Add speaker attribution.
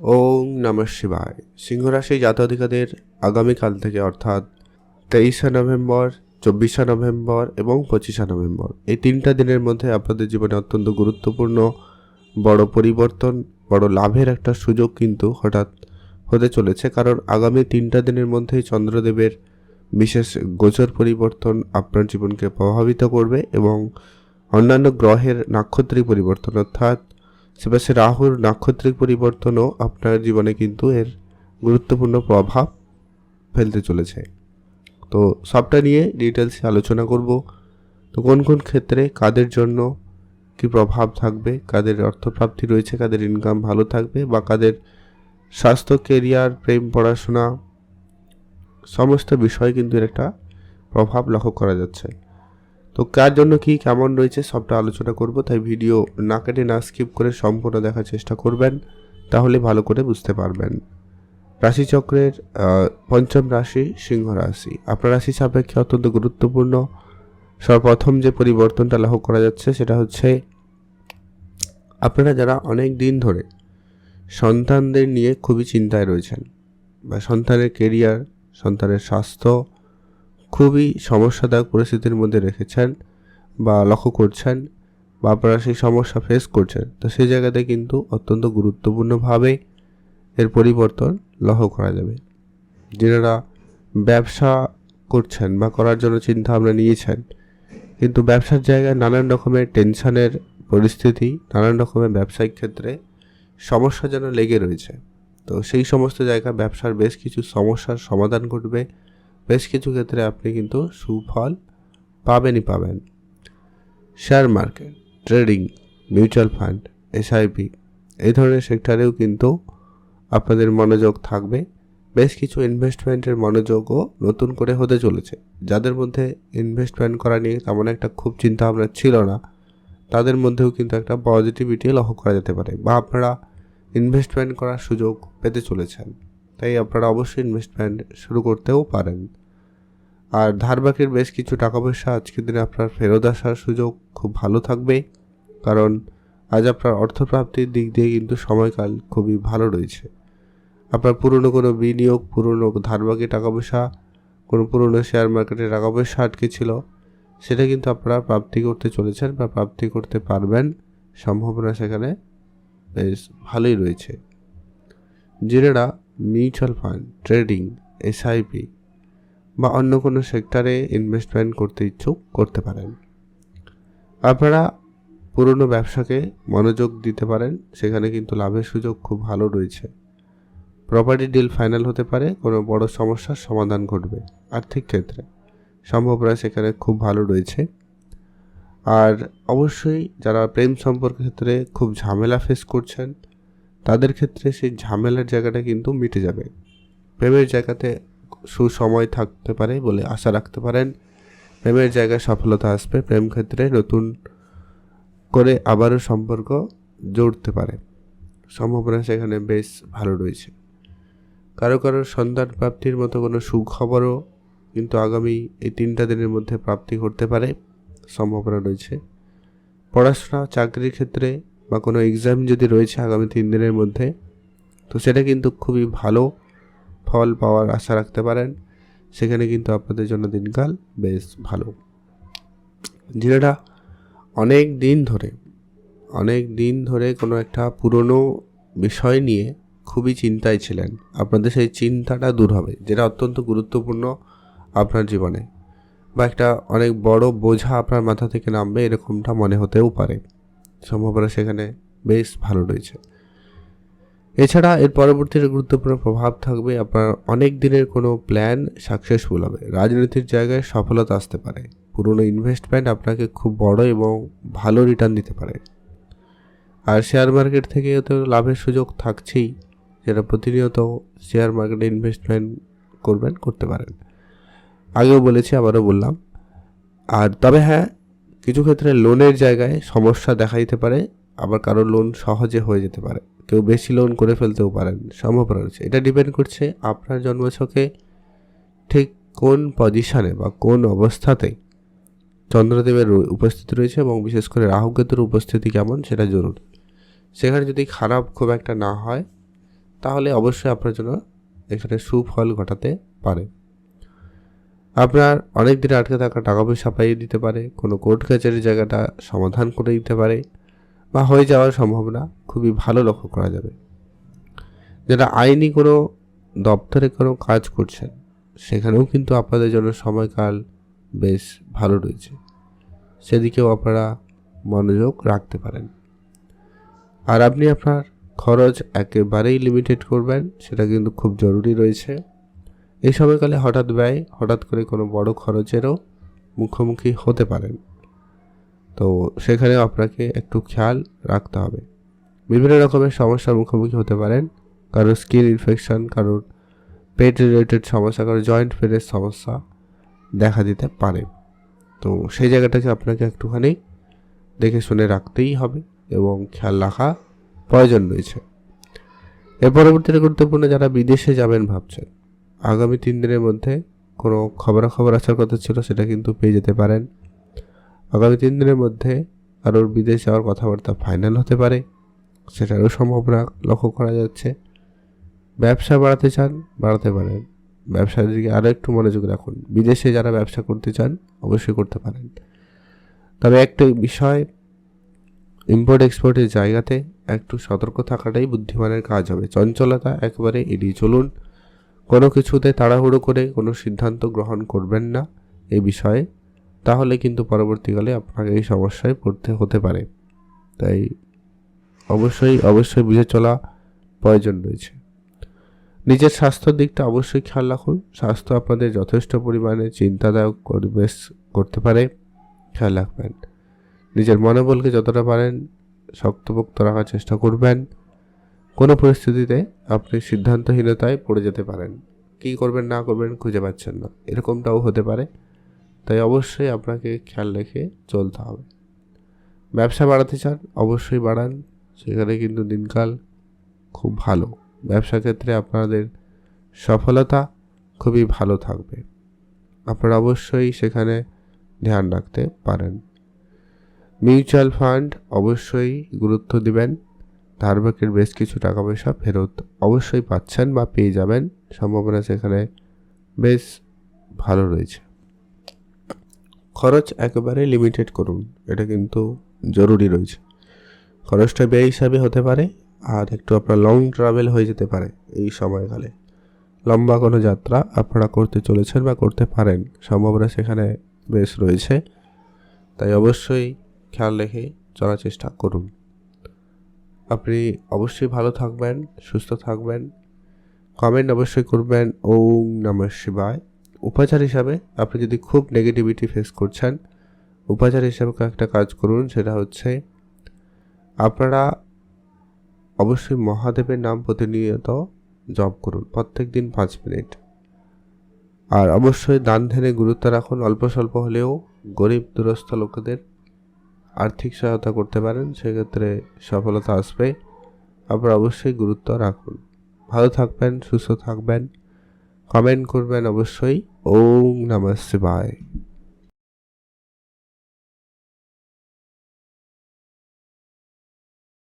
Speaker 1: ওং নমঃ শিবায়। সিংহরাশি জাতধিকাদের আগামীকাল থেকে অর্থাৎ তেইশে নভেম্বর, চব্বিশে নভেম্বর এবং পঁচিশে নভেম্বর। এই তিনটা দিনের মধ্যে আপনাদের জীবনে অত্যন্ত গুরুত্বপূর্ণ, বড় পরিবর্তন, বড় লাভের একটা সুযোগ কিন্তু হঠাৎ হতে চলেছে। কারণ আগামী তিনটা দিনের মধ্যেই চন্দ্রদেবের বিশেষ গোচর পরিবর্তন আপনার জীবনকে প্রভাবিত করবে এবং অন্যান্য গ্রহের নাক্ষত্রিক পরিবর্তন অর্থাৎ সেপাশে রাহুর নাক্ষত্রিক পরিবর্তনও আপনার জীবনে কিন্তু এর গুরুত্বপূর্ণ প্রভাব ফেলতে চলেছে। তো সবটা নিয়ে ডিটেলসে আলোচনা করব। তো কোন কোন ক্ষেত্রে কাদের জন্য কি প্রভাব থাকবে, কাদের অর্থপ্রাপ্তি রয়েছে, কাদের ইনকাম ভালো থাকবে বা কাদের স্বাস্থ্য কেরিয়ার প্রেম, পড়াশোনা, সমস্ত বিষয় কিন্তু এর একটা প্রভাব লক্ষ্য করা যাচ্ছে। তো কার জন্য কি, কেমন রয়েছে, সবটা আলোচনা করব, তাই ভিডিও না কেটে না স্কিপ করে সম্পূর্ণ দেখার চেষ্টা করবেন, তাহলে ভালো করে বুঝতে পারবেন। রাশিচক্রের পঞ্চম রাশি সিংহ রাশি। আপনার রাশি সাপেক্ষে অত্যন্ত গুরুত্বপূর্ণ। সর্বপ্রথম যে পরিবর্তনটা লক্ষ্য করা যাচ্ছে, সেটা হচ্ছে আপনারা যারা অনেক দিন ধরে সন্তানদের নিয়ে খুবই চিন্তায় রয়েছেন, বা সন্তানের কেরিয়ার সন্তানের স্বাস্থ্য খুবই সমস্যাদায়ক পরিস্থিতির মধ্যে রেখেছেন বা লক্ষ্য করছেন বা আপনারা সেই সমস্যা ফেস করছেন। তো সেই জায়গাতে কিন্তু অত্যন্ত গুরুত্বপূর্ণভাবে এর পরিবর্তন লক্ষ্য করা যাবে। যারা ব্যবসা করছেন বা করার জন্য চিন্তা ভাবনা নিয়েছেন, কিন্তু ব্যবসার জায়গায় নানান রকমের টেনশনের পরিস্থিতি, নানান রকমের ব্যবসায়িক ক্ষেত্রে সমস্যা যেন লেগে রয়েছে। তো সেই সমস্ত জায়গায় ব্যবসার বেশ কিছু সমস্যার সমাধান ঘটবে। বেশ কিছু ক্ষেত্রে আপনি কিন্তু সুফল পাবেনই পাবেন। Share market, trading, mutual fund, SIP, এই ধরনের সেক্টরেও কিন্তু আপনাদের মনোযোগ থাকবে। বেশ কিছু ইনভেস্টমেন্টের মনোযোগও নতুন করে হতে চলেছে। যাদের মধ্যে ইনভেস্টমেন্ট করা নিয়ে তেমন একটা খুব চিন্তা ভাবনা ছিল না, তাদের মধ্যেও কিন্তু একটা পজিটিভিটি লক্ষ্য করা যেতে পারে বা আপনারা ইনভেস্টমেন্ট করার সুযোগ পেতে চলেছেন। তাই আপনারা অবশ্যই ইনভেস্টমেন্ট শুরু করতেও পারেন। আর ধার বাকির বেশ কিছু টাকা পয়সা আজকের দিনে আপনার ফেরত আসার সুযোগ খুব ভালো থাকবে। কারণ আজ আপনার অর্থপ্রাপ্তির দিক দিয়ে কিন্তু সময়কাল খুবই ভালো রয়েছে। আপনার পুরনো কোনো বিনিয়োগ, পুরনো ধার বাকি টাকা পয়সা, কোনো পুরনো শেয়ার মার্কেটে টাকা পয়সা আটকে ছিল, সেটা কিন্তু আপনারা প্রাপ্তি করতে চলেছেন বা প্রাপ্তি করতে পারবেন। সম্ভাবনা সেখানে বেশ ভালোই রয়েছে। যারা মিউচুয়াল ফান্ড ট্রেডিং এসআইপি বা অন্য কোনো সেক্টরে ইনভেস্টমেন্ট করতে ইচ্ছুক করতে পারেন। আপনারা পুরনো ব্যবসাকে মনোযোগ দিতে পারেন, সেখানে কিন্তু লাভের সুযোগ খুব ভালো রয়েছে। প্রপার্টি ডিল ফাইনাল হতে পারে, কোনো বড় সমস্যার সমাধান ঘটবে আর্থিক ক্ষেত্রে। সম্ভাবনা সেখানে খুব ভালো রয়েছে। আর অবশ্যই যারা প্রেম সম্পর্কের ক্ষেত্রে খুব ঝামেলা ফেস করছেন তাদের ক্ষেত্রে সেই ঝামেলার জায়গাটা কিন্তু মিটে যাবে। প্রেমের জায়গাতে সুসময় থাকতে পারে বলে আশা রাখতে পারেন। প্রেমের জায়গায় সফলতা আসবে, প্রেম ক্ষেত্রে নতুন করে আবারও সম্পর্ক জড়তে পারে। সম্ভাবনা সেখানে বেশ ভালো রয়েছে। কারও কারও সন্তান প্রাপ্তির মতো কোনো সুখবরও কিন্তু আগামী এই তিনটা দিনের মধ্যে প্রাপ্তি করতে পারে। সম্ভাবনা রয়েছে। পড়াশোনা, চাকরির ক্ষেত্রে বা কোনো এক্সাম যদি রয়েছে আগামী তিন দিনের মধ্যে, তো সেটা কিন্তু খুবই ভালো ফল পাওয়ার আশা রাখতে পারেন। সেখানে কিন্তু আপনাদের জন্য দিনকাল বেশ ভালো। যেটা অনেক দিন ধরে, অনেক দিন ধরে কোনো একটা পুরনো বিষয় নিয়ে খুবই চিন্তায় ছিলেন। আপনাদের সেই চিন্তাটা দূর হবে, যেটা অত্যন্ত গুরুত্বপূর্ণ আপনার জীবনে। বা একটা অনেক বড় বোঝা আপনার মাথা থেকে নামবে, এরকমটা মনে হতেও পারে। সম্ভাবনা সেখানে বেশ ভালো রয়েছে। এছাড়া এর পরবর্তী গুরুত্বপূর্ণ প্রভাব থাকবে, আপনার অনেক দিনের কোনো প্ল্যান সাকসেসফুল হবে। রাজনীতির জায়গায় সফলতা আসতে পারে। পুরনো ইনভেস্টমেন্ট আপনাকে খুব বড় এবং ভালো রিটার্ন দিতে পারে। আর শেয়ার মার্কেট থেকে তো লাভের সুযোগ থাকছেই, যেটা প্রতিনিয়ত শেয়ার মার্কেটে ইনভেস্টমেন্ট করবেন, করতে পারেন। আগেও বলেছি, আবারও বললাম। আর তবে হ্যাঁ কিছু ক্ষেত্রে লোনের জায়গায় সমস্যা দেখা দিতে পারে, আবার কারও লোন সহজে হয়ে যেতে পারে। কেউ বেশি লোন করে ফেলতেও পারেন সম্ভব রয়েছে। এটা ডিপেন্ড করছে আপনার জন্মছকে ঠিক কোন পজিশানে বা কোন অবস্থাতে চন্দ্রদেবের উপস্থিতি রয়েছে এবং বিশেষ করে রাহুকেতুর উপস্থিতি কেমন সেটা জরুরি। সেখানে যদি খারাপ খুব একটা না হয়, তাহলে অবশ্যই আপনার জন্য এখানে সুফল ঘটাতে পারে। আপনার অনেক দিনে আটকে থাকা টাকা পয়সা পাইয়ে দিতে পারে, কোনো কোর্ট কাছারির জায়গাটা সমাধান করে দিতে পারে, বা হয়ে যাওয়ার সম্ভাবনা খুবই ভালো লক্ষ্য করা যাবে। যারা আইনি কোনো দপ্তরে কোনো কাজ করছেন, সেখানেও কিন্তু আপনাদের জন্য সময়কাল বেশ ভালো রয়েছে। সেদিকেও আপনারা মনোযোগ রাখতে পারেন। আর আপনি আপনার খরচ একেবারেই লিমিটেড করবেন, সেটা কিন্তু খুব জরুরি রয়েছে। এই সময়কালে হঠাৎ ব্যয়, হঠাৎ করে কোনো বড় খরচেরও মুখোমুখি হতে পারেন। তো সেখানে আপনাকে একটু খেয়াল রাখতে হবে। বিভিন্ন রকমের সমস্যার মুখোমুখি হতে পারেন। কারোর স্কিন ইনফেকশন কারোর পেট রিলেটেড সমস্যা, কারোর জয়েন্ট পেনের সমস্যা দেখা দিতে পারে। তো সেই জায়গাটাকে আপনাকে একটুখানি দেখে শুনে রাখতেই হবে এবং খেয়াল রাখা প্রয়োজন রয়েছে। এর পরবর্তীতে গুরুত্বপূর্ণ, যারা বিদেশে যাবেন ভাবছেন আগামী তিন দিনের মধ্যে কোনো খবরাখবর আসার কথা ছিল সেটা কিন্তু পেয়ে যেতে পারেন। আগামী তিন দিনের মধ্যে কারোর বিদেশ যাওয়ার কথাবার্তা ফাইনাল হতে পারে, সেটারও সম্ভাবনা লক্ষ্য করা যাচ্ছে। ব্যবসা বাড়াতে চান, বাড়াতে পারেন। ব্যবসার দিকে আরও একটু মনোযোগ রাখুন। বিদেশে যারা ব্যবসা করতে চান, অবশ্যই করতে পারেন। তবে একটা বিষয় ইম্পোর্ট এক্সপোর্টের জায়গাতে একটু সতর্ক থাকাটাই বুদ্ধিমানের কাজ হবে। চঞ্চলতা একবারে এড়িয়ে চলুন। কোনো কিছুতে তাড়াহুড়ো করে কোনো সিদ্ধান্ত গ্রহণ করবেন না এই বিষয়ে। তাহলে কিন্তু পরবর্তীকালে আপনাকে এই সমস্যায় পড়তে হতে পারে। তাই অবশ্যই অবশ্যই বুঝে চলা প্রয়োজন রয়েছে। নিজের স্বাস্থ্যের দিকটা অবশ্যই খেয়াল রাখুন। স্বাস্থ্য আপনাদের যথেষ্ট পরিমাণে চিন্তাদায়ক পরিবেশ করতে পারে। খেয়াল রাখবেন। নিজের মনোবলকে যতটা পারেন শক্তপোক্ত রাখার চেষ্টা করবেন। কোনো পরিস্থিতিতে আপনি সিদ্ধান্তহীনতায় পড়ে যেতে পারেন। কী করবেন, না করবেন খুঁজে পাচ্ছেন না। এরকমটাও হতে পারে। তাই অবশ্যই আপনাকে খেয়াল রেখে চলতে হবে। ব্যবসা বাড়াতে চান, অবশ্যই বাড়ান। সেখানে কিন্তু দিনকাল খুব ভালো। ব্যবসা ক্ষেত্রে আপনাদের সফলতা খুবই ভালো থাকবে। আপনারা অবশ্যই সেখানে ধ্যান রাখতে পারেন। মিউচুয়াল ফান্ড অবশ্যই গুরুত্ব দিবেন। ধারবাকের বেশ কিছু টাকা পয়সা ফেরত অবশ্যই পাচ্ছেন বা পেয়ে যাবেন। সম্ভাবনা সেখানে বেশ ভালো রয়েছে। খরচ একেবারে লিমিটেড করুন, এটা কিন্তু জরুরি রয়েছে। খরচটা ব্যয় হিসাবে হতে পারে আর একটু আপনার লং ট্রাভেল হয়ে যেতে পারে এই সময়কালে। লম্বা কোনো যাত্রা আপনারা করতে চলেছেন বা করতে পারেন, সম্ভাবনা সেখানে বেশ রয়েছে। তাই অবশ্যই খেয়াল রেখে চলার চেষ্টা করুন। আপনি অবশ্যই ভালো থাকবেন, সুস্থ থাকবেন। কমেন্ট অবশ্যই করবেন, ওম নমঃ শিবায়। উপাচার হিসাবে আপনি যদি খুব নেগেটিভিটি ফেস করছেন, উপাচার হিসাবে কয়েকটা কাজ করুন, সেটা হচ্ছে আপনারা অবশ্যই মহাদেবের নাম প্রতিনিয়ত জপ করুন, প্রত্যেক দিন পাঁচ মিনিট। আর অবশ্যই দান ধ্যানে গুরুত্ব রাখুন, অল্প স্বল্প হলেও গরিব দুরস্থ লোকেদের আর্থিক সহায়তা করতে পারেন, সেক্ষেত্রে সফলতা আসবে। আপনারা অবশ্যই গুরুত্ব রাখুন। ভালো থাকবেন, সুস্থ থাকবেন। কমেন্ট করবেন অবশ্যই। ওম নমস্তে শিবায়।